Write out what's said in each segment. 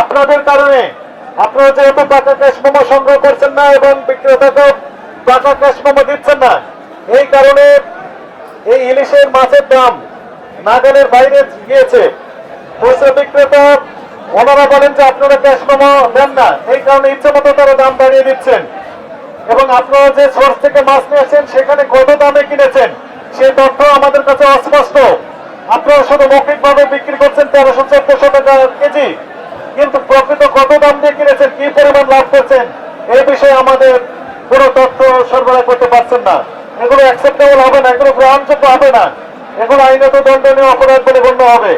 আপনাদের কারণে আপনারা যেহেতু পাকা ক্যাশ মোমো সংগ্রহ করছেন না এবং বিক্রেতাকে পাকা ক্যাশ মোমো দিচ্ছেন না, এই কারণে এই ইলিশের মাছের দাম নাগালের বাইরে গিয়েছে। খুচরা বিক্রেতা ওনারা বলেন যে আপনারা ক্যাশ মোমো দেন না, এই কারণে ইচ্ছে মতো তারা দাম বাড়িয়ে দিচ্ছেন। এবং আপনারা যে সোর্স থেকে মাছ নিয়েছেন, সেখানে কত দামে কিনেছেন, সেই তথ্য আমাদের কাছে অস্পষ্ট। আপনারা শুধু মৌখিক ভাবে বিক্রি করছেন তেরোশো চোদ্দশো টাকা কেজি। কিন্তু প্রকৃত কত দাম দিয়ে কিনেছেন, কি পরিমাণ লাভ করছেন এই বিষয়ে আমাদের কোনো তথ্য সরবরাহ করতে পারছেন না। এগুলো অ্যাকসেপ্টেবল হবে না, এগুলো গ্রহণযোগ্য হবে না। এগুলো আইনত দণ্ডনীয় অপরাধ বলে গণ্য হবে।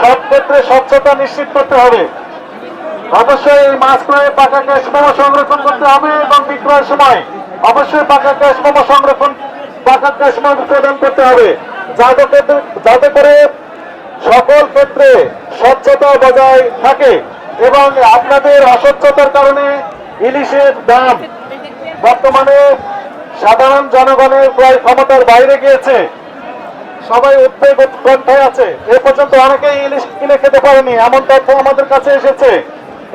সব ক্ষেত্রে স্বচ্ছতা নিশ্চিত করতে হবে। অবশ্যই এই মাছ পাকা ক্যাশ মোমো সংরক্ষণ করতে হবে এবং বিক্রয়ের সময় অবশ্যই পাকা ক্যাশ মোমো সংরক্ষণ, পাকা ক্যাশ মোমো প্রদান করতে হবে। যাতে যাতে করে সকল ক্ষেত্রে স্বচ্ছতা বজায় থাকে এবং আপনাদের অস্বচ্ছতার কারণে ইলিশের দাম বর্তমানে সাধারণ জনগণের প্রায় ক্ষমতার বাইরে গিয়েছে। সবাই উদ্বেগ উৎকণ্ঠায় আছে। এ পর্যন্ত অনেকেই ইলিশ কিনে খেতে পারেনি, এমন তথ্য আমাদের কাছে এসেছে।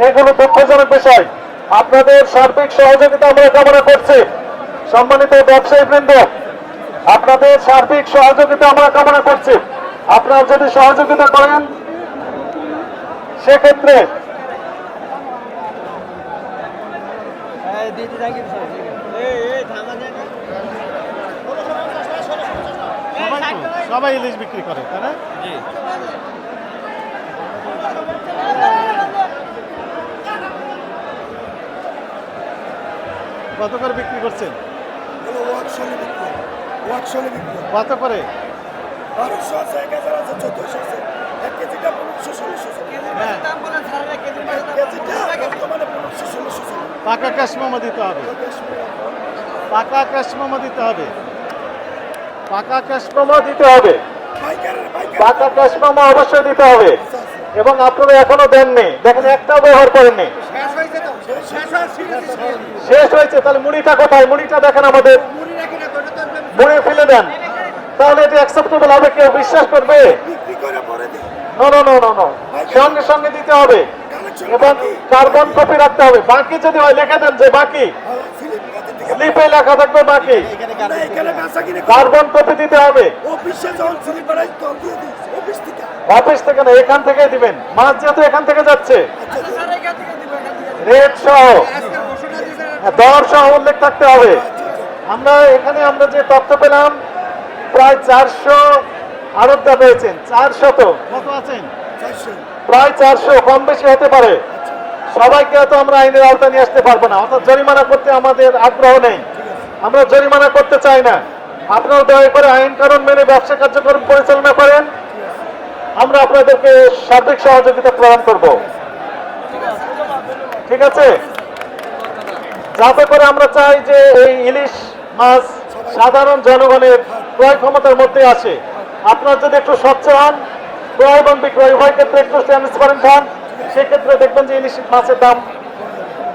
এগুলো দুঃখজনক বিষয়। আপনাদের সার্বিক সহযোগিতা আমরা কামনা করছি। সম্মানিত ব্যবসায়ী বৃন্দ আপনাদের সার্বিক সহযোগিতা আমরা কামনা করছি। আপনারা যদি সহযোগিতা করেন সেক্ষেত্রে সবাই ইলিশ বিক্রি করে তাই না? কত করে বিক্রি করছেন? কত করে? বারোশো আছে এক হাজার আছে চোদ্দশো আছে। এক কেজিটা পনেরোশো ষোলোশো হ্যাঁ। কেজিটা বর্তমানে পনেরোশো ষোলোশো পাকা ক্যাশ মোমো দিতে হবে। পাকা ক্যাশ মোমো। দিতে হবে। পাকা ক্যাশ মোমো দিতে হবে। পাকা ক্যাশ মোমো অবশ্যই দিতে হবে। এবং আপনারা এখনও দেননি। দেখেন একটাও ব্যবহার করেননি। শেষ হয়েছে শেষ হয়েছে। তাহলে মুড়িটা কোথায়? মুড়িটা দেখেন আমাদের। মুড়ি ফেলে দেন। তাহলে এটা অ্যাকসেপ্টেবল হবে কেউ বিশ্বাস করবে বিক্রি করে পরে দিই নো নো নো নো সঙ্গে সঙ্গে দিতে হবে। এবং কার্বন কপি রাখতে হবে। বাকি যদি হয় লিখে দেন যে বাকি। স্লিপে লেখা থাকবে বাকি। কার্বন কপি দিতে হবে। অফিসে থেকে না এখান থেকে দিবেন। মাছ যেহেতু এখান থেকে যাচ্ছে। রেট সহ। হ্যাঁ, দর সহ উল্লেখ থাকতে হবে। আমরা এখানে আমরা যে তথ্য পেলাম প্রায় চারশো আরোগ্যা পেয়েছেন চারশত কত আছেন? প্রায় চারশো কম বেশি হতে পারে। সবাইকে তো আমরা আইনের আওতায় নিয়ে আসতে পারব না অর্থাৎ জরিমানা করতে আমাদের আগ্রহ নেই। আমরা জরিমানা করতে চাই না। আপনারা দয়া করে আইন কানুন মেনে ব্যবসা কার্যক্রম পরিচালনা করেন। আমরা আপনাদেরকে সার্বিক সহযোগিতা প্রদান করব। ঠিক আছে? যাতে করে আমরা চাই যে এই ইলিশ মাছ সাধারণ জনগণের ক্রয় ক্ষমতার মধ্যে আসে। আপনারা যদি একটু স্বচ্ছ হন ক্রয় এবং বিক্রয় উভয় ক্ষেত্রে একটু ট্রান্সপারেন্ট হন, সেক্ষেত্রে দেখবেন যে ইলিশ মাছের দাম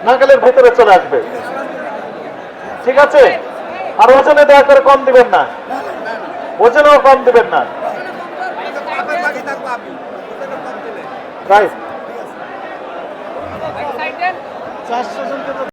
নাগালের ভিতরে চলে আসবে। ঠিক আছে? আর ওজনে দয়া করে কম দিবেন না। ওজনেও কম দিবেন না। চারশো